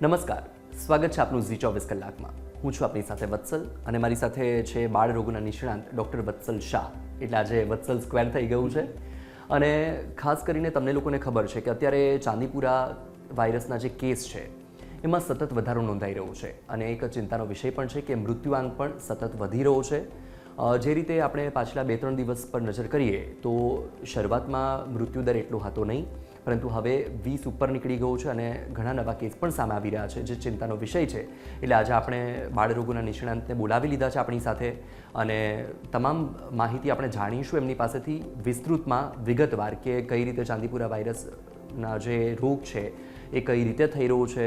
નમસ્કાર. સ્વાગત છે આપનું ઝી ચોવીસ કલાકમાં. હું છું આપની સાથે વત્સલ અને મારી સાથે છે બાળ રોગોના નિષ્ણાંત ડૉક્ટર વત્સલ શાહ. એટલે આજે વત્સલ સ્ક્વેર થઈ ગયું છે. અને ખાસ કરીને તમને લોકોને ખબર છે કે અત્યારે ચાંદીપુરા વાયરસના જે કેસ છે, એમાં સતત વધારો નોંધાઈ રહ્યો છે. અને એક ચિંતાનો વિષય પણ છે કે મૃત્યુઆંક પણ સતત વધી રહ્યો છે. જે રીતે આપણે પાછલા બે ત્રણ દિવસ પર નજર કરીએ તો શરૂઆતમાં મૃત્યુદર એટલો હતો નહીં. પરંતુ હવે વીસ ઉપર નીકળી ગયો છે અને ઘણા નવા કેસ પણ સામે આવી રહ્યા છે જે ચિંતાનો વિષય છે. એટલે આજે આપણે બાળરોગોના નિષ્ણાંતને બોલાવી લીધા છે આપણી સાથે અને તમામ માહિતી આપણે જાણીશું એમની પાસેથી વિસ્તૃતમાં વિગતવાર કે કઈ રીતે ચાંદીપુરા વાયરસના જે રોગ છે એ કઈ રીતે થઈ રહ્યો છે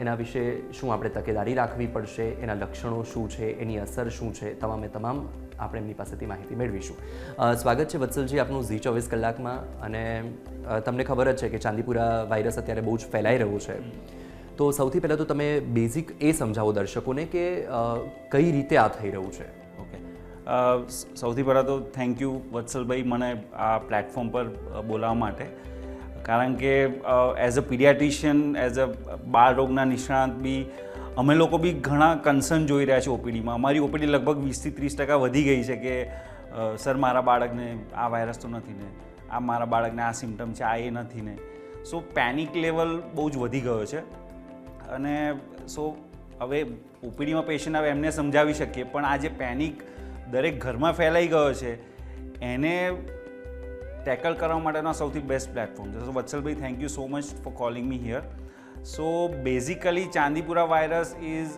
એના વિશે શું આપણે તકેદારી રાખવી પડશે? એના લક્ષણો શું છે? એની અસર શું છે? તમામે તમામ આપણે એમની પાસેથી માહિતી મેળવીશું. સ્વાગત છે વત્સલજી આપનું ઝી ચોવીસ કલાકમાં અને તમને ખબર જ છે કે ચાંદીપુરા વાયરસ અત્યારે બહુ જ ફેલાઈ રહ્યો છે. તો સૌથી પહેલાં તો તમે બેઝિક એ સમજાવો દર્શકોને કે કઈ રીતે આ થઈ રહ્યું છે? ઓકે. સૌથી પહેલાં તો થેન્ક યુ વત્સલભાઈ મને આ પ્લેટફોર્મ પર બોલાવવા માટે. કારણ કે as a paediatrician as a બાળરોગના નિષ્ણાંત બી, અમે લોકો બી ઘણા કન્સર્ન જોઈ રહ્યા છે ઓપીડીમાં અમારી ઓપીડી લગભગ વીસથી ત્રીસ ટકા વધી ગઈ છે કે સર, મારા બાળકને આ વાયરસ તો નથી ને. આ મારા બાળકને આ સિમ્ટમ છે, આ એ નથી ને. સો પેનિક લેવલ બહુ જ વધી ગયો છે. અને સો હવે ઓપીડીમાં પેશન્ટ આવે એમને સમજાવી શકીએ, પણ આ જે પેનિક દરેક ઘરમાં ફેલાઈ ગયો છે, એને ટેકલ કરવા માટેનો સૌથી બેસ્ટ પ્લેટફોર્મ છે. So વત્સલભાઈ thank you so much for calling me here so basically Chandipura virus is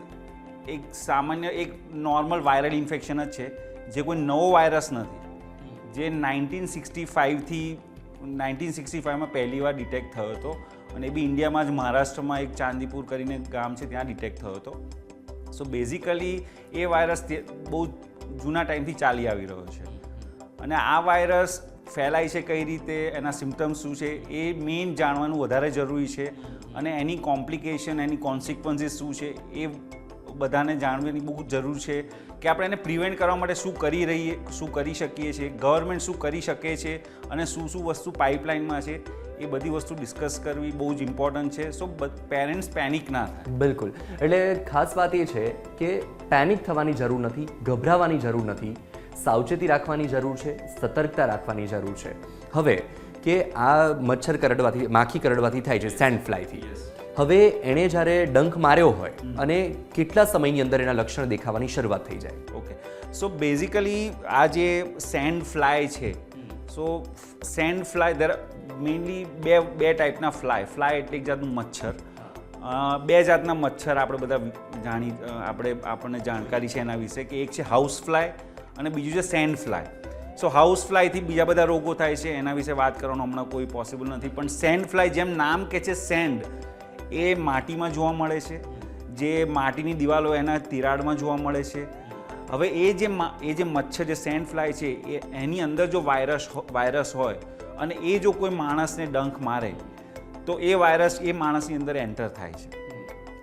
એક સામાન્ય, એક નોર્મલ વાયરલ ઇન્ફેક્શન જ છે, જે કોઈ નવો વાયરસ નથી. જે નાઇન્ટીન સિક્સટી ફાઇવથી નાઇન્ટીન સિક્સટી ફાઇવમાં પહેલી વાર ડિટેક્ટ થયો હતો અને એ બી ઇન્ડિયામાં જ, મહારાષ્ટ્રમાં એક ચાંદીપુર કરીને ગામ છે, ત્યાં ડિટેક્ટ થયો હતો. સો બેઝિકલી એ વાયરસ બહુ જૂના ટાઈમથી ચાલી આવી રહ્યો છે. અને આ વાયરસ ફેલાય છે કઈ રીતે, એના સિમ્ટમ્સ શું છે, એ મેઇન જાણવાનું વધારે જરૂરી છે. અને એની કોમ્પ્લિકેશન એની કોન્સિક્વન્સીસ શું છે, એ બધાને જાણવાની બહુ જરૂર છે કે આપણે એને પ્રિવેન્ટ કરવા માટે શું કરી રહીએ, શું કરી શકીએ છીએ ગવર્મેન્ટ શું કરી શકે છે અને શું શું વસ્તુ પાઇપલાઇનમાં છે, એ બધી વસ્તુ ડિસ્કસ કરવી બહુ જ ઇમ્પોર્ટન્ટ છે. સો પેરેન્ટ્સ પેનિક ના થાય. બિલકુલ. એટલે ખાસ વાત એ છે કે પેનિક થવાની જરૂર નથી, ગભરાવાની જરૂર નથી. સાવચેતી રાખવાની જરૂર છે સતર્કતા રાખવાની જરૂર છે. હવે કે આ મચ્છર કરડવાથી માખી કરડવાથી થાય છે સેન્ડ ફ્લાયથી હવે એણે જ્યારે ડંખ માર્યો હોય અને કેટલા સમયની અંદર એના લક્ષણ દેખાવાની શરૂઆત થઈ જાય. ઓકે સો બેઝિકલી આ જે સેન્ડ ફ્લાય છે સો સેન્ડ ફ્લાય દર મેઇનલી બે બે ટાઈપના ફ્લાય ફ્લાય એટલે એક જાતનું મચ્છર. બે જાતના મચ્છર આપણે બધા જાણી આપણે આપણને જાણકારી છે એના વિશે કે એક છે હાઉસ ફ્લાય અને બીજું છે સેન્ડ ફ્લાય સો હાઉસ ફ્લાયથી બીજા બધા રોગો થાય છે, એના વિશે વાત કરવાનો હમણાં કોઈ પોસિબલ નથી. પણ સેન્ડ ફ્લાય જેમ નામ કે છે સેન્ડ એ માટીમાં જોવા મળે છે. જે માટીની દિવાલો એના તિરાડમાં જોવા મળે છે. હવે એ જે એ જે મચ્છર જે સેન્ડ ફ્લાય છે, એ એની અંદર જો વાયરસ વાયરસ હોય અને એ જો કોઈ માણસને ડંખ મારે, તો એ વાયરસ એ માણસની અંદર એન્ટર થાય છે.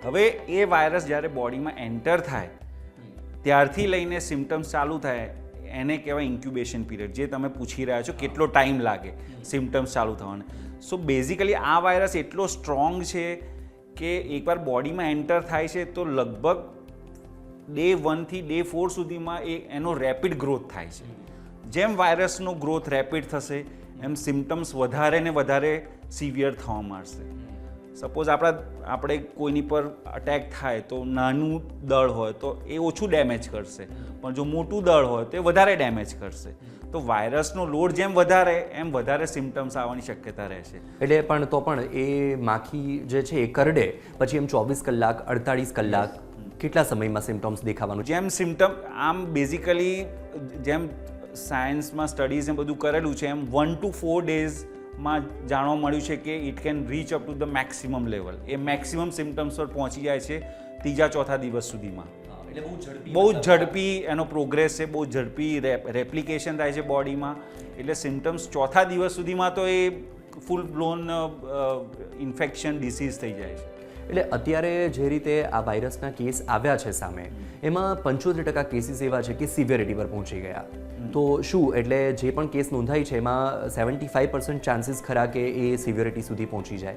હવે એ વાયરસ જ્યારે બોડીમાં એન્ટર થાય ત્યારથી લઈને સિમ્ટમ્સ ચાલુ થાય, એને કહેવાય ઇન્ક્યુબેશન પીરિયડ જે તમે પૂછી રહ્યા છો કેટલો ટાઈમ લાગે સિમ્ટમ્સ ચાલુ થવાને. સો બેઝિકલી આ વાયરસ એટલો સ્ટ્રોંગ છે કે એકવાર બોડીમાં એન્ટર થાય છે તો લગભગ ડે વનથી ડે ફોર સુધીમાં એ, એનો રેપિડ ગ્રોથ થાય છે. જેમ વાયરસનો ગ્રોથ રેપિડ થશે, એમ સિમ્ટમ્સ વધારે ને વધારે સિવિયર થવા માંડશે. સપોઝ આપણા આપણે કોઈની પર અટેક થાય તો નાનું દળ હોય તો એ ઓછું ડેમેજ કરશે. પણ જો મોટું દળ હોય તો એ વધારે ડેમેજ કરશે. તો વાયરસનો લોડ જેમ વધારે એમ વધારે સિમ્ટમ્સ આવવાની શક્યતા રહેશે. એટલે પણ તો પણ એ માખી જે છે એ કરડે પછી એમ ચોવીસ કલાક અડતાળીસ કલાક કેટલા સમયમાં સિમ્ટમ્સ દેખાવાનું છે? જેમ સિમ્ટમ આમ બેઝિકલી જેમ સાયન્સમાં સ્ટડીઝ ને બધું કરેલું છે એમ વન ટુ ફોર ડેઝમાં જાણવા મળ્યું છે કે it can reach up to the maximum level A maximum symptoms પર પહોંચી જાય છે ત્રીજા ચોથા દિવસ સુધીમાં. બહુ જ ઝડપી એનો પ્રોગ્રેસ છે બહુ ઝડપી રેપ્લિકેશન થાય છે બોડીમાં એટલે સિમ્ટમ્સ ચોથા દિવસ સુધીમાં તો એ ફૂલ બ્લોન ઇન્ફેક્શન ડિસીઝ થઈ જાય છે. એટલે અત્યારે જે રીતે આ વાયરસના કેસ આવ્યા છે સામે એમાં પંચોતેર ટકા કેસીસ એવા છે કે સિવિયરિટી પર પહોંચી ગયા. તો શું? એટલે જે પણ કેસ નોંધાય છે એમાં સેવન્ટી ફાઈવ પર્સન્ટ ચાન્સીસ ખરા કે એ સિવિયરિટી સુધી પહોંચી જાય?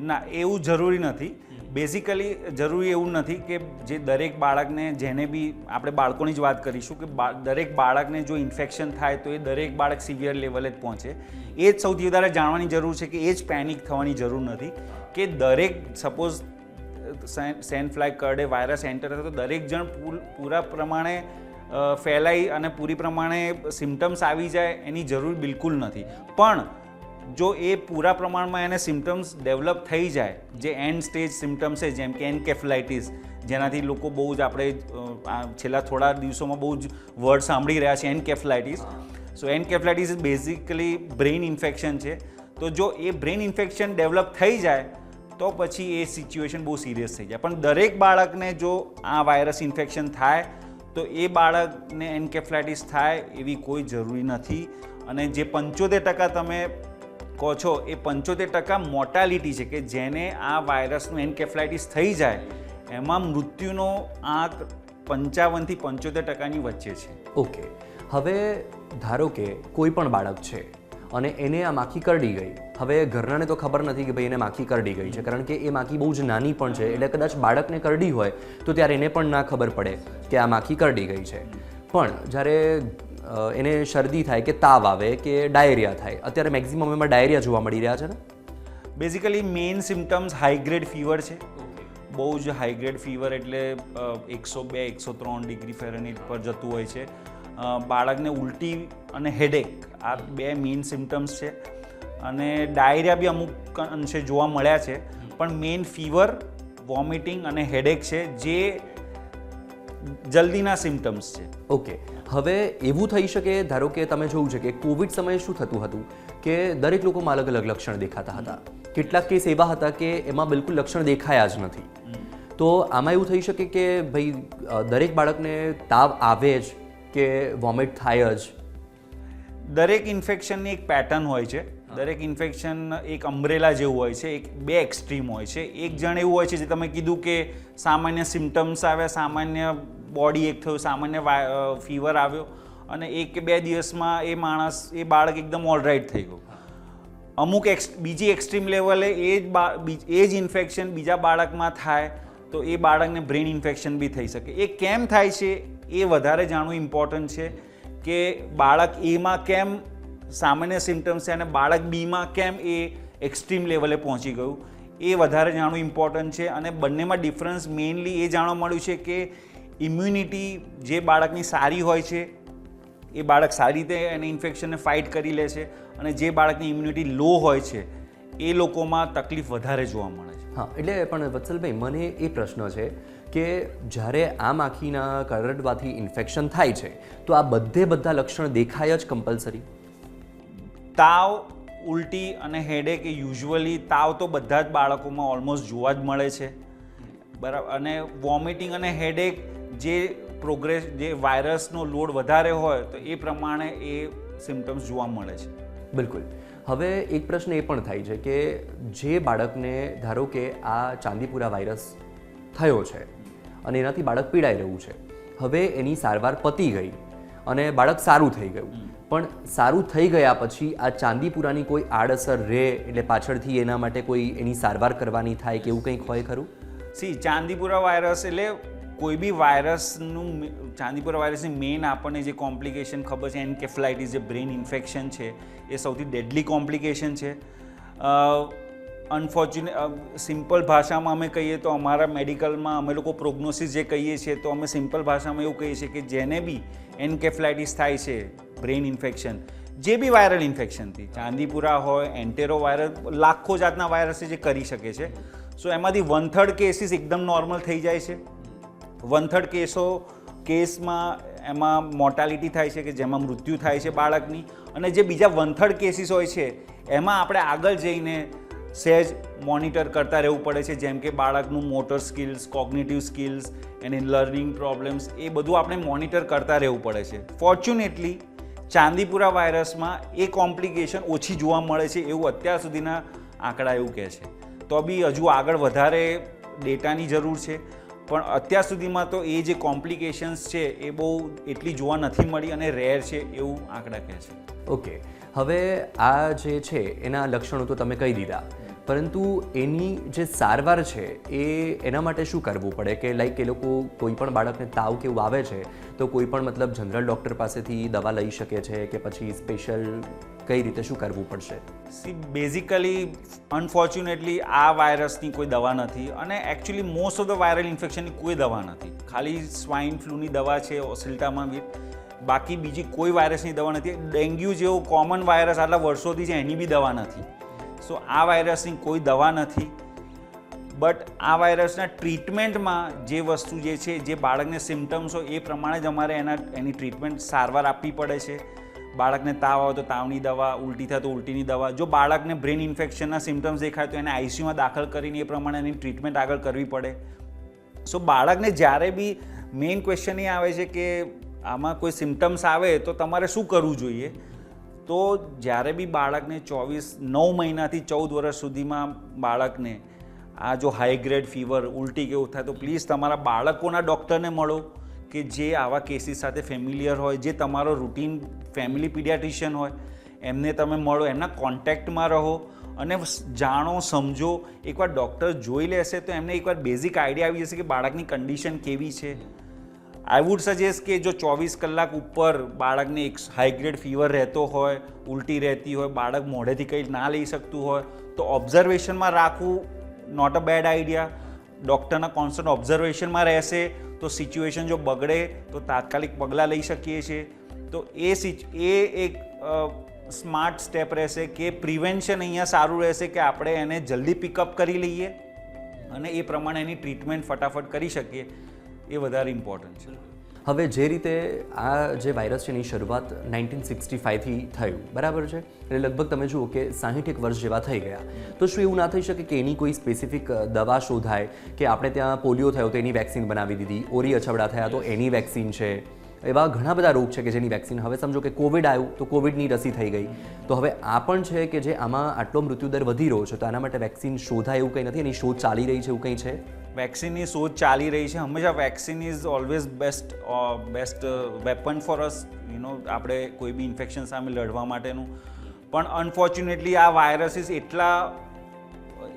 ના એવું જરૂરી નથી. બેઝિકલી જરૂરી એવું નથી કે જે દરેક બાળકને જેને બી આપણે બાળકોની જ વાત કરીશું કે દરેક બાળકને જો ઇન્ફેક્શન થાય તો એ દરેક બાળક સિવિયર લેવલે જ પહોંચે. એ જ સૌથી વધારે જાણવાની જરૂર છે કે એ જ પેનિક થવાની જરૂર નથી કે દરેક સપોઝ સેન ફ્લાય કરડે વાયરસ એન્ટર થતો તો દરેક જણ પૂર- પૂરા પ્રમાણે ફેલાઈ અને પૂરી પ્રમાણે સિમ્ટમ્સ આવી જાય એની જરૂર બિલકુલ નથી. પણ જો એ પૂરા પ્રમાણમાં એને સિમ્ટમ્સ ડેવલપ થઈ જાય, જે એન્ડ સ્ટેજ સિમ્ટમ્સ છે, જેમ કે એન્કેફલાઇટિસ જેનાથી લોકો બહુ જ આપણે છેલ્લા થોડા દિવસોમાં બહુ જ વર્ડ સાંભળી રહ્યા છે encephalitis so encephalitis basically brain infection છે. તો જો એ બ્રેઇન ઇન્ફેક્શન ડેવલપ થઈ જાય, તો પછી એ સિચ્યુએશન બહુ સિરિયસ થઈ જાય. પણ દરેક બાળકને જો આ વાયરસ ઇન્ફેક્શન થાય તો એ બાળકને એન્કેફ્લાઇટિસ થાય એવી કોઈ જરૂરી નથી. અને જે પંચોતેર ટકા તમે કહો છો, એ પંચોતેર ટકા મોર્ટાલિટી છે કે જેને આ વાયરસનું એન્કેફ્લાઇટિસ થઈ જાય, એમાં મૃત્યુનો આંક પંચાવનથી પંચોતેર ટકાની વચ્ચે છે. ઓકે. હવે ધારો કે કોઈ પણ બાળક છે અને એને આ માખી કરડી ગઈ. હવે ઘરનાને તો ખબર નથી કે ભાઈ એને માખી કરડી ગઈ છે કારણ કે એ માખી બહુ જ નાની પણ છે. એટલે કદાચ બાળકને કરડી હોય તો ત્યારે એને પણ ના ખબર પડે કે આ માખી કરડી ગઈ છે. પણ જ્યારે એને શરદી થાય કે તાવ આવે કે ડાયરિયા થાય અત્યારે મેક્ઝિમમ એમાં ડાયરિયા જોવા મળી રહ્યા છે ને? Basically main symptoms high grade fever છે. બહુ જ હાઈગ્રેડ ફીવર એટલે એકસો બે એકસો ત્રણ ડિગ્રી ફેરનહીટ પર જતું હોય છે. બાળકને ઉલટી અને હેડેક આ બે મેઇન સિમ્ટમ્સ છે. અને ડાયરિયા બી અમુક અંશે જોવા મળ્યા છે પણ મેઇન ફીવર વોમિટિંગ અને હેડેક છે જે જલ્દીના સિમ્ટમ્સ છે. ઓકે. હવે એવું થઈ શકે ધારો કે તમે જોયું છે કે કોવિડ સમયે શું થતું હતું? કે દરેક લોકોમાં અલગ અલગ લક્ષણ દેખાતા હતા. કેટલાક કેસ એવા હતા કે એમાં બિલકુલ લક્ષણ દેખાયા જ નથી. તો આમાં એવું થઈ શકે કે ભાઈ દરેક બાળકને તાવ આવે જ કે વોમિટ થાય જ. દરેક ઇન્ફેક્શનની એક પેટર્ન હોય છે. દરેક ઇન્ફેક્શન એક અમ્બ્રેલા જેવું હોય છે એક બે એક્સ્ટ્રીમ હોય છે. એક જણ એવું હોય છે જે તમે કીધું કે સામાન્ય સિમ્ટમ્સ આવ્યા સામાન્ય બોડી એક થયું સામાન્ય ફીવર આવ્યો અને એક કે બે દિવસમાં એ માણસ એ બાળક એકદમ ઓલરાઇટ થઈ ગયું. અમુક એક્સ બીજી એક્સ્ટ્રીમ લેવલે એ જ એ જ ઇન્ફેક્શન બીજા બાળકમાં થાય તો એ બાળકને બ્રેન ઇન્ફેક્શન બી થઈ શકે. એ કેમ થાય છે? એ વધારે જાણવું ઇમ્પોર્ટન્ટ છે કે બાળક એમાં કેમ સામાન્ય સિમ્ટમ્સ છે અને બાળક બીમાં કેમ એ એક્સ્ટ્રીમ લેવલે પહોંચી ગયું. એ વધારે જાણવું ઇમ્પોર્ટન્ટ છે અને બંનેમાં ડિફરન્સ મેઇનલી એ જાણવા મળ્યું છે કે ઇમ્યુનિટી જે બાળકની સારી હોય છે, એ બાળક સારી રીતે એને ઇન્ફેક્શનને ફાઇટ કરી લે છે અને જે બાળકની ઇમ્યુનિટી લો હોય છે, એ લોકોમાં તકલીફ વધારે જોવા મળે છે. હા, એટલે પણ વત્સલભાઈ, મને એ પ્રશ્ન છે કે જ્યારે આ માખીના કરડવાથી ઇન્ફેક્શન થાય છે તો આ બધે બધા લક્ષણ દેખાય જ કમ્પલસરી તાવ ઉલટી અને હેડેક એ યુઝ્યુઅલી તાવ તો બધા જ બાળકોમાં ઓલમોસ્ટ જોવા જ મળે છે. બરાબર અને વોમિટિંગ અને હેડેક જે પ્રોગ્રેસ જે વાયરસનો લોડ વધારે હોય તો એ પ્રમાણે એ સિમ્ટમ્સ જોવા મળે છે. બિલકુલ. હવે એક પ્રશ્ન એ પણ થાય છે કે જે બાળકને ધારો કે આ ચાંદીપુરા વાયરસ થયો છે અને એનાથી બાળક પીડાઈ રહ્યું છે. હવે એની સારવાર પતી ગઈ અને બાળક સારું થઈ ગયું. પણ સારું થઈ ગયા પછી આ ચાંદીપુરાની કોઈ આડઅસર રહે એટલે પાછળથી એના માટે કોઈ એની સારવાર કરવાની થાય કે એવું કંઈક હોય ખરું? સી ચાંદીપુરા વાયરસ એટલે કોઈ બી વાયરસનું ચાંદીપુરા વાયરસની મેઇન આપણને જે કોમ્પ્લિકેશન ખબર છે એન્કેફલાઇટિસ જે બ્રેઇન ઇન્ફેક્શન છે એ સૌથી ડેડલી કોમ્પ્લિકેશન છે. અનફોર્ચ્યુનેટ સિમ્પલ ભાષામાં અમે કહીએ તો અમારા મેડિકલમાં અમે લોકો પ્રોગ્નોસિસ જે કહીએ છીએ તો અમે સિમ્પલ ભાષામાં એવું કહીએ છીએ કે જેને બી એન્કેફ્લાઇટિસ થાય છે, બ્રેઇન ઇન્ફેક્શન, જે બી વાયરલ ઇન્ફેક્શનથી ચાંદીપુરા હોય, એન્ટેરો વાયરલ, લાખો જાતના વાયરસ જે કરી શકે છે. સો એમાંથી વન થર્ડ કેસીસ એકદમ નોર્મલ થઈ જાય છે. વન થર્ડ કેસો, કેસમાં એમાં મોર્ટાલિટી થાય છે કે જેમાં મૃત્યુ થાય છે બાળકની. અને જે બીજા વન થર્ડ કેસીસ હોય છે, એમાં આપણે આગળ જઈને સહેજ મોનિટર કરતા રહેવું પડે છે, જેમ કે બાળકનું મોટર સ્કિલ્સ, કોગ્નિટિવ સ્કિલ્સ, એની લર્નિંગ પ્રોબ્લેમ્સ, એ બધું આપણે મોનિટર કરતા રહેવું પડે છે. ફોર્ચ્યુનેટલી ચાંદીપુરા વાયરસમાં એ કોમ્પ્લિકેશન ઓછી જોવા મળે છે એવું અત્યાર સુધીના આંકડા એવું કહે છે. તો બી હજુ આગળ વધારે ડેટાની જરૂર છે, પણ અત્યાર સુધીમાં તો એ જે કોમ્પ્લિકેશન્સ છે એ બહુ એટલી જોવા નથી મળી અને રેર છે એવું આંકડા કહે છે. ઓકે, હવે આ જે છે એના લક્ષણો તો તમે કહી દીધા. પરંતુ એની જે સારવાર છે, એ એના માટે શું કરવું પડે? કે લાઈક એ લોકો કોઈ પણ બાળકને તાવ કેવું આવે છે, તો કોઈ પણ મતલબ જનરલ ડૉક્ટર પાસેથી દવા લઈ શકે છે કે પછી સ્પેશિયલ કઈ રીતે શું કરવું પડશે? સી બેઝિકલી અનફોર્ચ્યુનેટલી આ વાયરસની કોઈ દવા નથી અને actually most of the viral ઇન્ફેક્શનની કોઈ દવા નથી. ખાલી સ્વાઇન ફ્લૂની દવા છે, ઓસિલ્ટામાં બાકી બીજી કોઈ વાયરસની દવા નથી. ડેન્ગ્યુ જેવો કોમન વાયરસ આટલા વર્ષોથી છે, એની બી દવા નથી. સો આ વાયરસની કોઈ દવા નથી. બટ આ વાયરસના ટ્રીટમેન્ટમાં જે વસ્તુ જે છે, જે બાળકને સિમ્ટમ્સ હોય, એ પ્રમાણે જ અમારે એના, એની ટ્રીટમેન્ટ સારવાર આપવી પડે છે. બાળકને તાવ આવે તો તાવની દવા, ઉલટી થાય તો ઉલટીની દવા. જો બાળકને બ્રેન ઇન્ફેક્શનના સિમ્ટમ્સ દેખાય તો એને આઈસીયુમાં દાખલ કરીને એ પ્રમાણે એની ટ્રીટમેન્ટ આગળ કરવી પડે. સો બાળકને જ્યારે બી મેઇન ક્વેશ્ચન એ આવે છે કે આમાં કોઈ સિમ્ટમ્સ આવે તો તમારે શું કરવું જોઈએ? તો જ્યારે બી બાળકને ચોવીસ, નવ મહિનાથી ચૌદ વર્ષ સુધીમાં બાળકને આ જો હાઈ ગ્રેડ ફીવર ઉલટી કેવું થાય, તો પ્લીઝ તમારા બાળકોના ડૉક્ટરને મળો કે જે આવા કેસીસ સાથે ફેમિલિયર હોય, જે તમારો રૂટીન ફેમિલી પીડિયાટ્રિશિયન હોય, એમને તમે મળો, એમના કોન્ટેક્ટમાં રહો અને જાણો, સમજો. એકવાર ડૉક્ટર જોઈ લેશે તો એમને એકવાર બેઝિક આઈડિયા આવી જશે કે બાળકની કન્ડિશન કેવી છે. આઈ વુડ સજેસ્ટ કે જો ચોવીસ કલાક ઉપર બાળકને એક હાઈગ્રેડ ફીવર રહેતો હોય, ઉલટી રહેતી હોય, બાળક મોઢેથી કંઈ ના લઈ શકતું હોય, તો ઓબ્ઝર્વેશનમાં રાખવું નોટ અ બેડ આઈડિયા ડૉક્ટરના કોન્સ્ટન્ટ ઓબ્ઝર્વેશનમાં રહેશે, તો સિચ્યુએશન જો બગડે, તો તાત્કાલિક પગલાં લઈ શકીએ છીએ. તો એ સિચ એ એક સ્માર્ટ સ્ટેપ રહેશે કે પ્રિવેન્શન અહીંયા સારું રહેશે કે આપણે એને જલ્દી પિકઅપ કરી લઈએ અને એ પ્રમાણે એની ટ્રીટમેન્ટ ફટાફટ કરી શકીએ. એ વધારે ઇમ્પોર્ટન્ટ છે. હવે જે રીતે આ જે વાયરસ છે એની શરૂઆત નાઇન્ટીન સિક્સટી ફાઇવથી થયું, બરાબર છે? એટલે લગભગ તમે જુઓ કે સાહીઠ એક વર્ષ જેવા થઈ ગયા. તો શું એવું ના થઈ શકે કે એની કોઈ સ્પેસિફિક દવા શોધાય કે આપણે ત્યાં પોલિયો થયો તો એની વેક્સિન બનાવી દીધી, ઓરી અછબડા થયા તો એની વેક્સિન છે? એવા ઘણા બધા રોગ છે કે જેની વેક્સિન હવે સમજો કે કોવિડ આવ્યું તો કોવિડની રસી થઈ ગઈ. તો હવે આ પણ છે કે જે આમાં આટલો મૃત્યુદર વધી રહ્યો છે તો આના માટે વેક્સિન શોધાય એવું કંઈ નથી, એની શોધ ચાલી રહી છે એવું કંઈ છે? વેક્સિનની શોધ ચાલી રહી છે. હંમેશા vaccine is always best best weapon for us you know આપણે કોઈ બી ઇન્ફેક્શન સામે લડવા માટેનું. પણ અનફોર્ચ્યુનેટલી આ વાયરસીસ એટલા,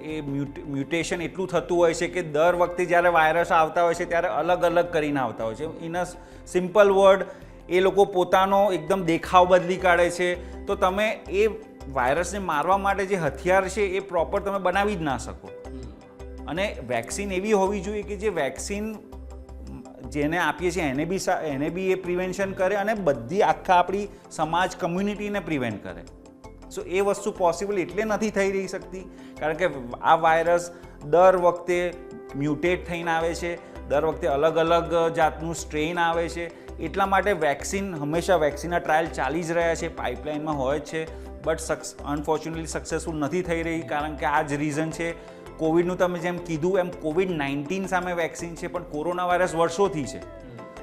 એ મ્યુટેશન એટલું થતું હોય છે કે દર વખતે જ્યારે વાયરસ આવતા હોય છે ત્યારે અલગ અલગ કરીને આવતા હોય છે. ઇન અ સિમ્પલ વર્ડ એ લોકો પોતાનો એકદમ દેખાવ બદલી કાઢે છે. તો તમે એ વાયરસને મારવા માટે જે હથિયાર છે એ પ્રોપર તમે બનાવી જ ના શકો. અને વેક્સિન એવી હોવી જોઈએ કે જે વેક્સિન જેને આપીએ છીએ, એને બી એને બી એ પ્રિવેન્શન કરે અને બધી આખા આપણી સમાજ કમ્યુનિટીને પ્રિવેન્ટ કરે. સો એ વસ્તુ પોસિબલ એટલે નથી થઈ રહી શકતી. કારણ કે આ વાયરસ દર વખતે મ્યુટેટ થઈને આવે છે, દર વખતે અલગ અલગ જાતનું સ્ટ્રેન આવે છે. એટલા માટે વેક્સિન, હંમેશા વેક્સિનના ટ્રાયલ ચાલી જ રહ્યા છે, પાઇપલાઇનમાં હોય જ છે, બટ સક્સ, અનફોર્ચ્યુનેટલી સક્સેસફુલ નથી થઈ રહી કારણ કે આ જ રીઝન છે કોવિડનું તમે જેમ કીધું, એમ કોવિડ નાઇન્ટીન સામે વેક્સિન છે, પણ કોરોના વાયરસ વર્ષોથી છે.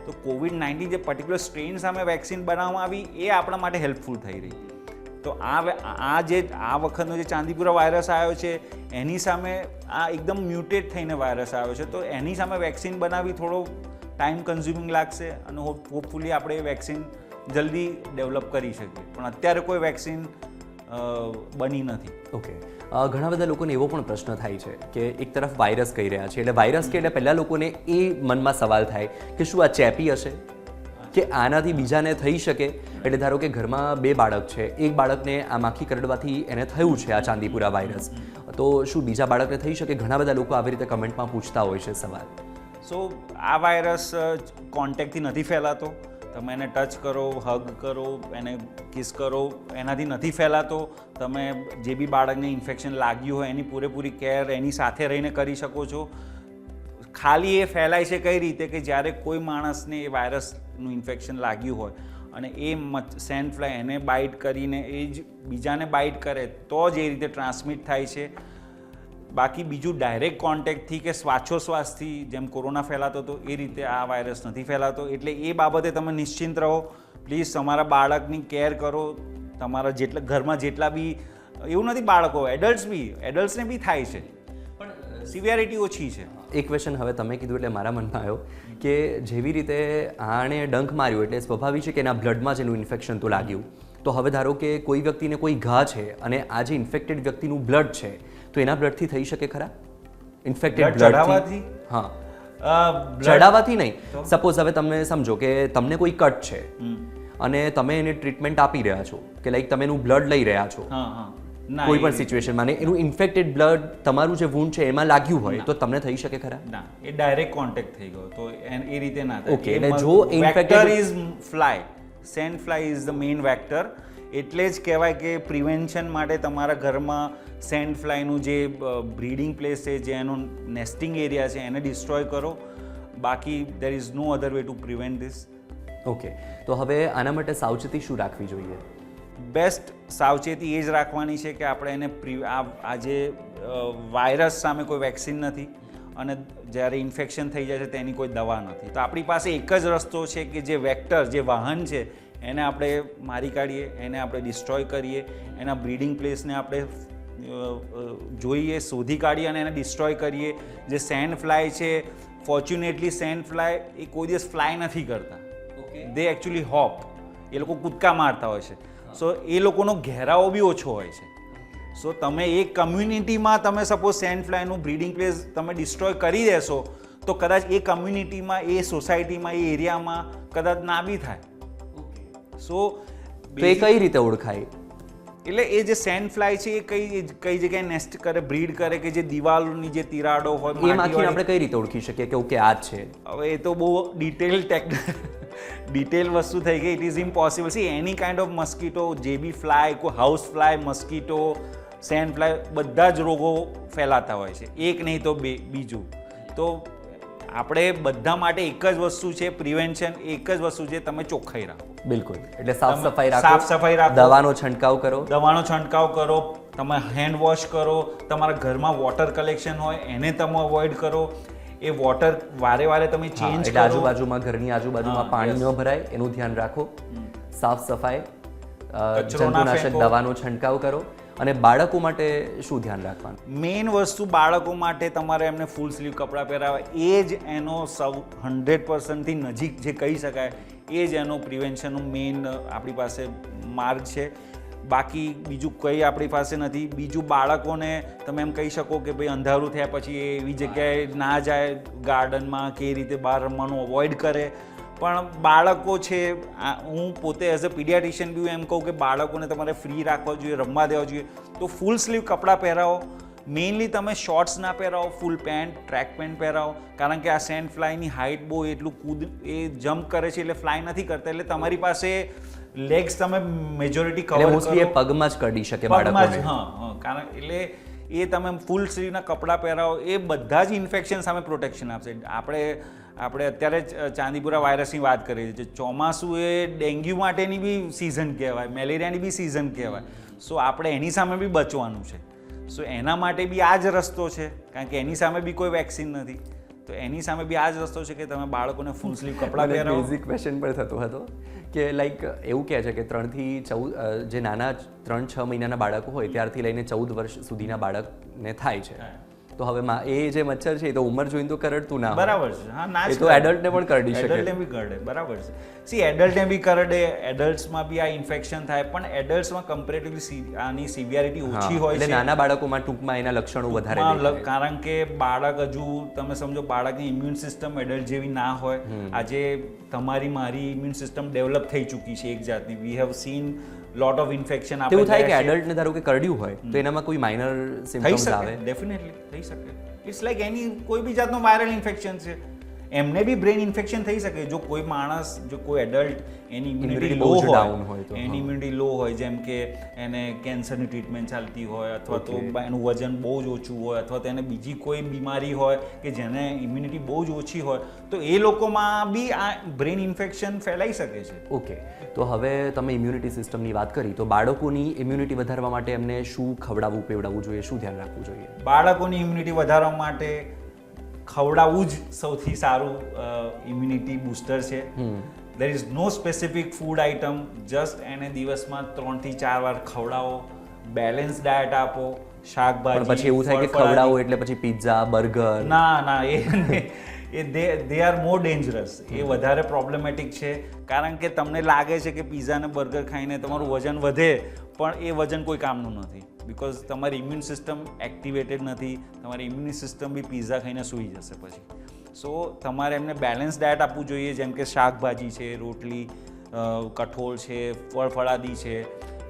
તો કોવિડ નાઇન્ટીન જે પર્ટિક્યુલર સ્ટ્રેન સામે વેક્સિન બનાવવામાં આવી, એ આપણા માટે હેલ્પફુલ થઈ રહી તો આ આ જે, આ વખતનો જે ચાંદીપુરા વાયરસ આવ્યો છે, એની સામે આ એકદમ મ્યુટેટ થઈને વાયરસ આવ્યો છે. તો એની સામે વેક્સિન બનાવવી થોડો ટાઈમ કન્ઝ્યુમિંગ લાગશે અને હોપ હોપફુલી આપણે એ વેક્સિન જલ્દી ડેવલપ કરી શકીએ. પણ અત્યારે કોઈ વેક્સિન બની નથી. ઓકે. ઘણા બધા લોકોને એવો પણ પ્રશ્ન થાય છે કે એક તરફ વાયરસ કહી રહ્યા છે એટલે વાયરસ કે એટલે પહેલાં લોકોને એ મનમાં સવાલ થાય કે શું આ ચેપી હશે? કે આનાથી બીજાને થઈ શકે? એટલે ધારો કે ઘરમાં બે બાળક છે એક બાળકને આ માખી કરડવાથી એને થયું છે આ ચાંદીપુરા વાયરસ. તો શું બીજા બાળકને થઈ શકે? ઘણા બધા લોકો આવી રીતે કમેન્ટમાં પૂછતા હોય છે સવાલ. સો આ વાયરસ કોન્ટેક્ટથી નથી ફેલાતો? તમે એને ટચ કરો હગ કરો, એને કિસ કરો, એનાથી નથી ફેલાતો. તમે જે બી બાળકને ઇન્ફેક્શન લાગ્યું હોય એની પૂરેપૂરી કેર એની સાથે રહીને કરી શકો છો. ખાલી એ ફેલાય છે કઈ રીતે કે જ્યારે કોઈ માણસને એ વાયરસનું ઇન્ફેક્શન લાગ્યું હોય અને એ સેન્ડ ફ્લાય એને બાઇટ કરીને એ જ બીજાને બાઇટ કરે, તો જ એ રીતે ટ્રાન્સમિટ થાય છે. બાકી બીજું ડાયરેક્ટ કોન્ટેક્ટથી કે શ્વાસોશ્વાસથી જેમ કોરોના ફેલાતો હતો એ રીતે આ વાયરસ નથી ફેલાતો. એટલે એ બાબતે તમે નિશ્ચિંત રહો. પ્લીઝ તમારા બાળકની કેર કરો. તમારા જેટલા ઘરમાં જેટલા બી એવું નથી બાળકો એડલ્ટ્સ બી એડલ્ટ્સને બી થાય છે. પણ સિવિયરિટી ઓછી છે. એક ક્વેશ્ચન હવે તમે કીધું એટલે મારા મનમાં આવ્યો કે જેવી રીતે આણે ડંખ માર્યો એટલે સ્વાભાવિક છે કે એના બ્લડમાં જ એનું ઇન્ફેક્શન તો લાગ્યું. તો હવે ધારો કે કોઈ વ્યક્તિને કોઈ ઘા છે અને આ જે ઇન્ફેક્ટેડ વ્યક્તિનું બ્લડ છે તો એના બ્લડથી થઈ શકે ખરા? ઇન્ફેક્ટેડ બ્લડ હા. ચડાવવાથી નહીં. સપોઝ હવે તમે સમજો કે તમને કોઈ કટ છે અને તમે એને ટ્રીટમેન્ટ આપી રહ્યા છો કે લાઈક તમે એનું બ્લડ લઈ રહ્યા છો. કોઈ પણ સિચ્યુએશનમાં ને એનું ઇન્ફેક્ટેડ બ્લડ તમારું જે વૂન્ડ છે એમાં લાગ્યું હોય તો તમને થઈ શકે ખરા? ના એ ડાયરેક્ટ કોન્ટેક્ટ થઈ ગયો તો એ રીતે ના થાય. Okay, એટલે જો infected is fly sand fly is the main vector એટલે જ કહેવાય કે પ્રિવેન્શન માટે તમારા ઘરમાં સેન્ડ ફ્લાયનું જે બ્રીડિંગ પ્લેસ છે જે એનો નેસ્ટિંગ એરિયા છે એને ડિસ્ટ્રોય કરો. બાકી there is no other way to prevent this okay તો હવે આના માટે સાવચેતી શું રાખવી જોઈએ? બેસ્ટ સાવચેતી એ જ રાખવાની છે કે આપણે એને પ્રિ આ જે વાયરસ સામે કોઈ વેક્સિન નથી અને જ્યારે ઇન્ફેક્શન થઈ જાય છે તેની કોઈ દવા નથી. તો આપણી પાસે એક જ રસ્તો છે કે જે વેક્ટર જે વાહન છે એને આપણે મારી કાઢીએ એને આપણે ડિસ્ટ્રોય કરીએ એના બ્રીડિંગ પ્લેસને આપણે જોઈએ શોધી કાઢીએ અને એને ડિસ્ટ્રોય કરીએ. જે સેન્ડ ફ્લાય છે ફોર્ચ્યુનેટલી સેન્ડ ફ્લાય એ કોઈ દિવસ ફ્લાય નથી કરતા. દે એકચ્યુઅલી હોપ એ લોકો કૂદકા મારતા હોય છે. સો એ લોકોનો ઘેરાવો બી ઓછો હોય છે. સો તમે એ કમ્યુનિટીમાં તમે સપોઝ સેન્ડ ફ્લાયનું બ્રીડિંગ પ્લેસ તમે ડિસ્ટ્રોય કરી દેશો તો કદાચ એ કમ્યુનિટીમાં એ સોસાયટીમાં એ એરિયામાં કદાચ ના બી થાય. સો તો એ કઈ રીતે ઓળખાય? એટલે એ જે સેન્ડ ફ્લાય છે એ કઈ કઈ જગ્યાએ નેસ્ટ કરે બ્રીડ કરે કે જે દિવાલોની જે તિરાડો હોય એમાંથી માટીવાળી- આપણે કઈ રીતે ઓળખી શકીએ કે ઓકે આ જ છે? હવે એ તો બહુ ડિટેલ ટેક ડિટેલ વસ્તુ થઈ ગઈ. It is impossible see any kind of mosquito જે બી ફ્લાય કોઈ house fly mosquito sand fly બધા જ રોગો ફેલાતા હોય છે. એક નહીં તો બે બીજું. તો આપણે બધા માટે એક જ વસ્તુ છે પ્રિવેન્શન એક જ વસ્તુ છે તમે ચોખ્ખાઈ રાખો. બિલકુલ. એટલે સાફ સફાઈ રાખો. સાફ સફાઈ રાખો. દવાનો છંટકાવ કરો. દવાનો છંટકાવ કરો. તમે હેન્ડ વોશ કરો. તમારા ઘરમાં વોટર કલેક્શન હોય એને તમે અવોઇડ કરો. એ વોટર વારે વારે તમે ચેન્જ કરો. આજુબાજુમાં ઘરની આજુબાજુમાં પાણી. ન ભરાય. એનું ધ્યાન રાખો. સાફ સફાઈ જંતુનાશક દવાનો છંટકાવ કરો. અને બાળકો માટે શું ધ્યાન રાખવાનું? મેઇન વસ્તુ બાળકો માટે તમારે એમને ફૂલ સ્લીવ કપડાં પહેરાવે. એ જ એનો સૌ હંડ્રેડ પર્સન્ટથી નજીક જે કહી શકાય એ જ એનો પ્રિવેન્શનનું મેઇન આપણી પાસે માર્ગ છે. બાકી બીજું કંઈ આપણી પાસે નથી. બીજું બાળકોને તમે એમ કહી શકો કે ભાઈ અંધારું થયા પછી એ એવી જગ્યાએ ના જાય, ગાર્ડનમાં કે રીતે બહાર રમવાનું અવોઇડ કરે. પણ બાળકો છે હું પોતે એઝ અ પીડિયાટિશિયન બી એમ કહું કે બાળકોને તમારે ફ્રી રાખવા જોઈએ, રમવા દેવા જોઈએ. તો ફૂલ સ્લીવ કપડાં પહેરાવો. મેઇનલી તમે શોર્ટ્સ ના પહેરાવો ફૂલ પેન્ટ ટ્રેક પેન્ટ પહેરાવો. કારણ કે આ સેન્ડ ફ્લાયની હાઇટ બહુ એટલું કૂદ એ જમ્પ કરે છે એટલે ફ્લાય નથી કરતા. એટલે તમારી પાસે લેગ્સ તમે મેજોરિટી કવર મોસ્ટલી એ પગમાં જ કરી શકે બાળકોને. હા હા. કારણ એટલે એ તમે ફૂલ સ્લીવના કપડાં પહેરાવો એ બધા જ ઇન્ફેક્શન સામે પ્રોટેક્શન આપશે. આપણે આપણે અત્યારે ચાંદીપુરા વાયરસની વાત કરીએ છીએ ચોમાસું એ ડેન્ગ્યુ માટેની બી સિઝન કહેવાય. મેલેરિયાની બી સિઝન કહેવાય. સો આપણે એની સામે બી બચવાનું છે. સો એના માટે બી આ જ રસ્તો છે. કારણ કે એની સામે બી કોઈ વેક્સિન નથી. તો એની સામે બી આ જ રસ્તો છે કે તમે બાળકોને ફૂલ સ્લીવ કપડાં પહેરાવો. બેઝિક ક્વેશ્ચન પણ થતો હતો કે લાઈક એવું કહે છે કે ત્રણથી ચૌદ જે નાના ત્રણ છ મહિનાના બાળકો હોય ત્યારથી લઈને ચૌદ વર્ષ સુધીના બાળકને થાય છે. તો હવે મા- એ જે મચ્છર છે એ તો ઉંમર જોઈને તો કરડતું ના બરાબર છે. હા ના એ તો એડલ્ટને પણ કરડી શકે. એડલ્ટને બી કરડે બરાબર છે. સી એડલ્ટને બી કરડે એડલ્ટ્સમાં બી આ ઇન્ફેક્શન થાય પણ એડલ્ટ્સમાં કમ્પેરેટિવલી આની સિવિયરિટી ઓછી હોય છે. નાના બાળકોમાં ટૂંકમાં એના લક્ષણો વધારે. કારણ કે બાળક હજુ તમે સમજો બાળકની ઇમ્યુન સિસ્ટમ એડલ્ટ જેવી ના હોય. આજે તમારી મારી ઇમ્યુન સિસ્ટમ ડેવલપ થઈ ચૂકી છે એક જાતની. We have seen lot of infection આપણે એવું થાય કે એડલ્ટને ધારો કે કરડ્યું હોય તો એનામાં કોઈ માઇનર થઈ સિમ્પટમ્સ આવે. ડેફિનેટલી થઈ શકે. ઇટ્સ લાઈક એની કોઈ બી જાતનો વાયરલ ઇન્ફેક્શન છે. એમને બી બ્રેન ઇન્ફેક્શન થઈ શકે. જો કોઈ માણસ જો કોઈ એડલ્ટ એની ઇમ્યુનિટી લો બહુ હોય તો, એની ઇમ્યુનિટી લો હોય જેમ કે એને કેન્સરની ટ્રીટમેન્ટ ચાલતી હોય અથવા તો એનું વજન બહુ જ ઓછું હોય અથવા તો એને બીજી કોઈ બીમારી હોય કે જેને ઇમ્યુનિટી બહુ જ ઓછી હોય તો એ લોકોમાં બી આ બ્રેન ઇન્ફેક્શન ફેલાઈ શકે છે. ઓકે તો હવે તમે ઇમ્યુનિટી સિસ્ટમની વાત કરી તો બાળકોની ઇમ્યુનિટી વધારવા માટે એમને શું ખવડાવવું પીવડાવવું જોઈએ શું ધ્યાન રાખવું જોઈએ? બાળકોની ઇમ્યુનિટી વધારવા માટે ખવડાવવું જ સૌથી સારું ઇમ્યુનિટી બૂસ્ટર છે. There is no specific food item just એને દિવસમાં ત્રણથી ચાર વાર ખવડાવો બેલેન્સ ડાયટ આપો શાકભાજી પછી એવું થાય કે ખવડાવો એટલે પછી પિઝા બર્ગર ના ના એ. એ દે દે આર મોર ડેન્જરસ એ વધારે પ્રોબ્લેમેટિક છે. કારણ કે તમને લાગે છે કે પીઝા અને બર્ગર ખાઈને તમારું વજન વધે, પણ એ વજન કોઈ કામનું નથી. બિકોઝ તમારી ઇમ્યુન સિસ્ટમ એક્ટિવેટેડ નથી, તમારી ઇમ્યુન સિસ્ટમ બી પીઝા ખાઈને સૂઈ જશે પછી. સો તમારે એમને બેલેન્સ ડાયટ આપવું જોઈએ, જેમ કે શાકભાજી છે, રોટલી કઠોળ છે ફળફળાદી છે.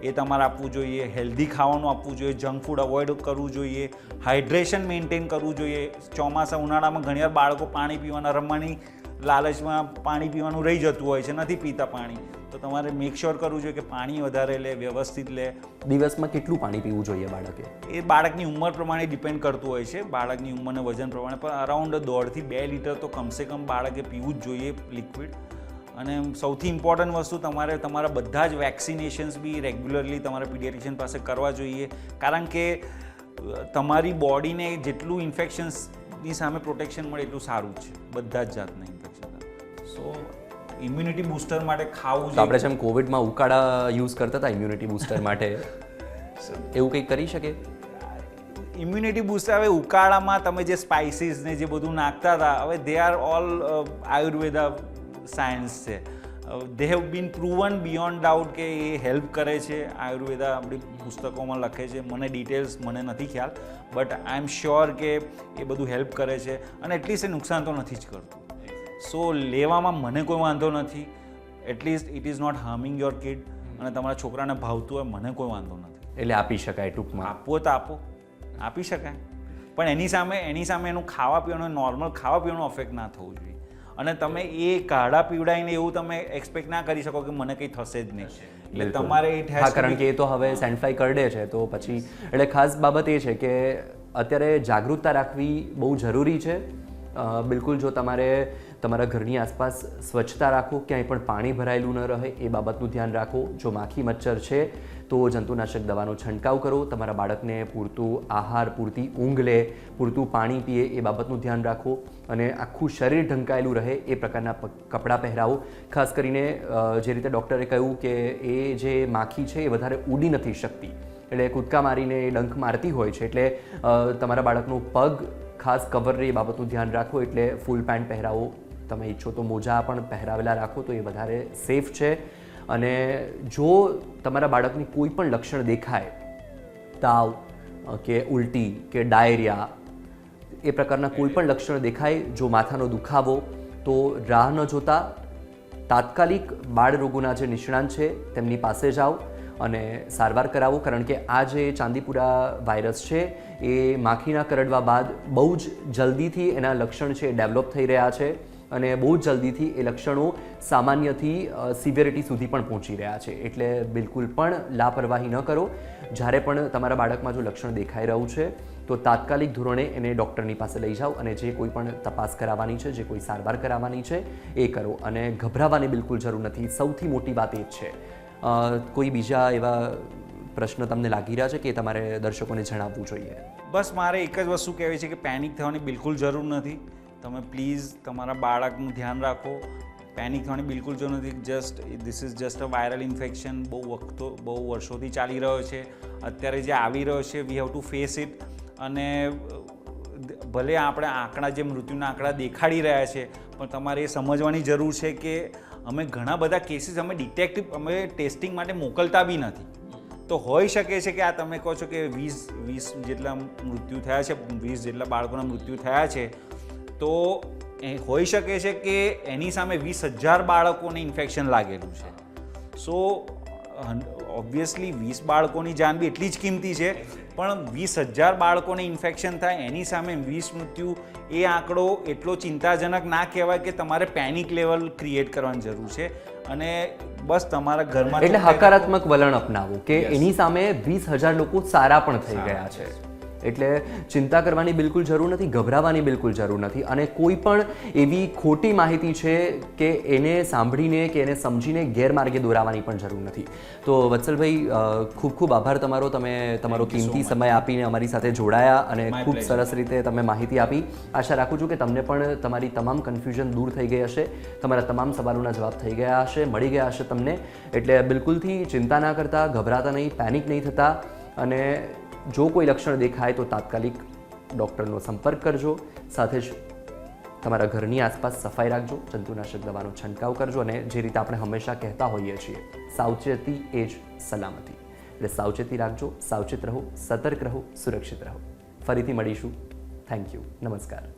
એ તમારે આપવું જોઈએ હેલ્ધી ખાવાનું આપવું જોઈએ જંક ફૂડ અવોઇડ કરવું જોઈએ હાઇડ્રેશન મેન્ટેન કરવું જોઈએ. ચોમાસા ઉનાળામાં ઘણીવાર બાળકો પાણી પીવાના રમવાની લાલચમાં પાણી પીવાનું રહી જતું હોય છે નથી પીતા પાણી. તો તમારે મેક શ્યોર કરવું જોઈએ કે પાણી વધારે લે વ્યવસ્થિત લે. દિવસમાં કેટલું પાણી પીવું જોઈએ બાળકે? એ બાળકની ઉંમર પ્રમાણે ડિપેન્ડ કરતું હોય છે. બાળકની ઉંમરને વજન પ્રમાણે પણ અરાઉન્ડ દોઢથી બે લીટર તો કમસે કમ બાળકે પીવું જ જોઈએ લિક્વિડ અને સૌથી ઇમ્પોર્ટન્ટ વસ્તુ તમારે તમારા બધા જ વેક્સિનેશન્સ બી રેગ્યુલરલી તમારે પીડિયાટ્રિશિયન પાસે કરવા જોઈએ. કારણ કે તમારી બોડીને જેટલું ઇન્ફેક્શન્સની સામે પ્રોટેક્શન મળે એટલું સારું છે. બધા જ જાતના ઇન્ફેક્શન સો ઇમ્યુનિટી બૂસ્ટર માટે ખાવું આપણે જેમ કોવિડમાં ઉકાળા યુઝ કરતા હતા ઇમ્યુનિટી બૂસ્ટર માટે એવું કંઈક કરી શકે? ઇમ્યુનિટી બૂસ્ટર હવે ઉકાળામાં તમે જે સ્પાઇસીસ ને જે બધું નાખતા હતા હવે they are all Ayurveda science છે. They have been proven beyond doubt કે એ હેલ્પ કરે છે. આયુર્વેદા આપણી પુસ્તકોમાં લખે છે. મને ડિટેલ્સ મને નથી ખ્યાલ બટ આઈ એમ શ્યોર કે એ બધું હેલ્પ કરે છે અને એટલીસ્ટ એ નુકસાન તો નથી જ કરતું. સો લેવામાં મને કોઈ વાંધો નથી. At least it is not harming your kid અને તમારા છોકરાને ભાવતું હોય મને કોઈ વાંધો નથી. એટલે આપી શકાય ટૂંકમાં. આપવો તો આપો. આપી શકાય. પણ એની સામે એની સામે એનું ખાવા પીવાનું નોર્મલ ખાવા પીવાનું અફેક્ટ ના થવું જોઈએ. અને તમે એ કાઢા પીવડાવીને એવું તમે એક્સપેક્ટ ના કરી શકો કે મને કંઈ થશે જ નહીં. એટલે તમારે હા કારણ કે એ તો હવે સેન્ડફાઈ કરડે છે તો પછી એટલે ખાસ બાબત એ છે કે અત્યારે જાગૃતતા રાખવી બહુ જરૂરી છે. બિલકુલ જો તમારે તમારા ઘરની આસપાસ સ્વચ્છતા રાખો, ક્યાંય પણ પાણી ભરાયેલું ન રહે, એ બાબતનું ધ્યાન રાખો. જો માખી મચ્છર છે, તો જંતુનાશક દવાનો છંટકાવ કરો. તમારા બાળકને પૂરતું આહાર, પૂરતી ઊંઘ લે, પૂરતું પાણી પીએ, એ બાબતનું ધ્યાન રાખો. અને આખું શરીર ઢંકાયેલું રહે, એ પ્રકારના કપડાં પહેરાવો. ખાસ કરીને જે રીતે ડૉક્ટરે કહ્યું કે એ જે માખી છે, એ વધારે ઉડી નથી શકતી. એટલે કૂદકા મારીને ડંખ મારતી હોય છે. એટલે તમારા બાળકનો પગ ખાસ કવર રહે, એ બાબતનું ધ્યાન રાખો. એટલે ફૂલ પેન્ટ પહેરાવો તમે ઈચ્છો તો મોજા પણ પહેરાવેલા રાખો તો એ વધારે સેફ છે. અને જો તમારા બાળકની કોઈ પણ લક્ષણ દેખાય, તાવ કે ઉલટી, કે ડાયરિયા, એ પ્રકારના કોઈ પણ લક્ષણ દેખાય, જો માથાનો દુખાવો, તો રાહ ન જોતા. તાત્કાલિક બાળ રોગોના જે નિષ્ણાંત છે, તેમની પાસે જાઓ અને સારવાર કરાવો, કારણ કે આ જે ચાંદીપુરા વાયરસ છે, એ માખીના કરડવા બાદ બહુ જ જલ્દીથી એના લક્ષણ છે ડેવલપ થઈ રહ્યા છે. અને બહુ જ જલ્દીથી એ લક્ષણો સામાન્યથી સિવિયરિટી સુધી પણ પહોંચી રહ્યા છે. એટલે બિલકુલ પણ લાપરવાહી ન કરો. જ્યારે પણ તમારા બાળકમાં જો લક્ષણ દેખાઈ રહ્યું છે, તો તાત્કાલિક ધોરણે એને ડૉક્ટરની પાસે લઈ જાઓ અને જે કોઈ પણ તપાસ કરાવવાની છે, જે કોઈ સારવાર કરાવવાની છે, એ કરો. અને ગભરાવાની બિલકુલ જરૂર નથી. સૌથી મોટી વાત એ જ છે. કોઈ બીજા એવા પ્રશ્ન તમને લાગી રહ્યા છે કે તમારે દર્શકોને જણાવવું જોઈએ? બસ મારે એક જ વસ્તુ કહેવી છે કે પેનિક થવાની બિલકુલ જરૂર નથી. તમે પ્લીઝ તમારા બાળકનું ધ્યાન રાખો. પેનિક થવાની બિલકુલ જો નથી. Just this is just a viral infection બહુ વખતો, બહુ વર્ષોથી ચાલી રહ્યો છે. અત્યારે જે આવી રહ્યો છે we have to face it અને, ભલે આપણે આંકડા જે મૃત્યુના આંકડા દેખાડી રહ્યા છે, પણ તમારે એ સમજવાની જરૂર છે કે અમે ઘણા બધા કેસીસ અમે ડિટેક્ટિવ અમે ટેસ્ટિંગ માટે મોકલતા બી નથી. તો હોઈ શકે છે કે આ તમે કહો છો કે વીસ વીસ જેટલા મૃત્યુ થયા છે, વીસ જેટલા બાળકોના મૃત્યુ થયા છે તો એ હોઈ શકે છે કે એની સામે વીસ હજાર બાળકોને ઇન્ફેક્શન લાગેલું છે. સો ઓબ્વિયસલી વીસ બાળકોની જાન બી એટલી જ કિંમતી છે પણ વીસ હજાર બાળકોને ઇન્ફેક્શન થાય એની સામે વીસ મૃત્યુ એ આંકડો એટલો ચિંતાજનક ના કહેવાય કે તમારે પેનિક લેવલ ક્રિએટ કરવાની જરૂર છે. અને બસ તમારા ઘરમાં એટલે હકારાત્મક વલણ અપનાવવું કે એની સામે વીસ હજાર લોકો સારા પણ થઈ ગયા છે. એટલે ચિંતા કરવાની બિલકુલ જરૂર નથી ગભરાવાની બિલકુલ જરૂર નથી. અને કોઈ પણ એવી ખોટી માહિતી છે કે એને સાંભળીને કે એને સમજીને ગેરમાર્ગે દોરાવાની પણ જરૂર નથી. તો વત્સલભાઈ ખૂબ ખૂબ આભાર તમારો. તમે તમારો કિંમતી સમય આપીને અમારી સાથે જોડાયા અને ખૂબ સરસ રીતે તમે માહિતી આપી. આશા રાખું છું કે તમને પણ તમારી તમામ કન્ફ્યુઝન દૂર થઈ ગઈ હશે. તમારા તમામ સવાલોના જવાબ થઈ ગયા હશે મળી ગયા હશે તમને. એટલે બિલકુલથી ચિંતા ના કરતા ગભરાતા નહીં પેનિક નહીં થતા. અને જો કોઈ લક્ષણ દેખાય તો તાત્કાલિક ડૉક્ટરનો સંપર્ક કરજો. સાથે જ તમારા ઘરની આસપાસ સફાઈ રાખજો, જંતુનાશક દવાનો છંટકાવ કરજો અને જે રીતે આપણે હંમેશા કહેતા હોઈએ છીએ, સાવચેતી એ જ સલામતી. એટલે સાવચેતી રાખજો, સાવચેત રહો, સતર્ક રહો, સુરક્ષિત રહો. ફરીથી મળીશું. થેન્ક યુ નમસ્કાર.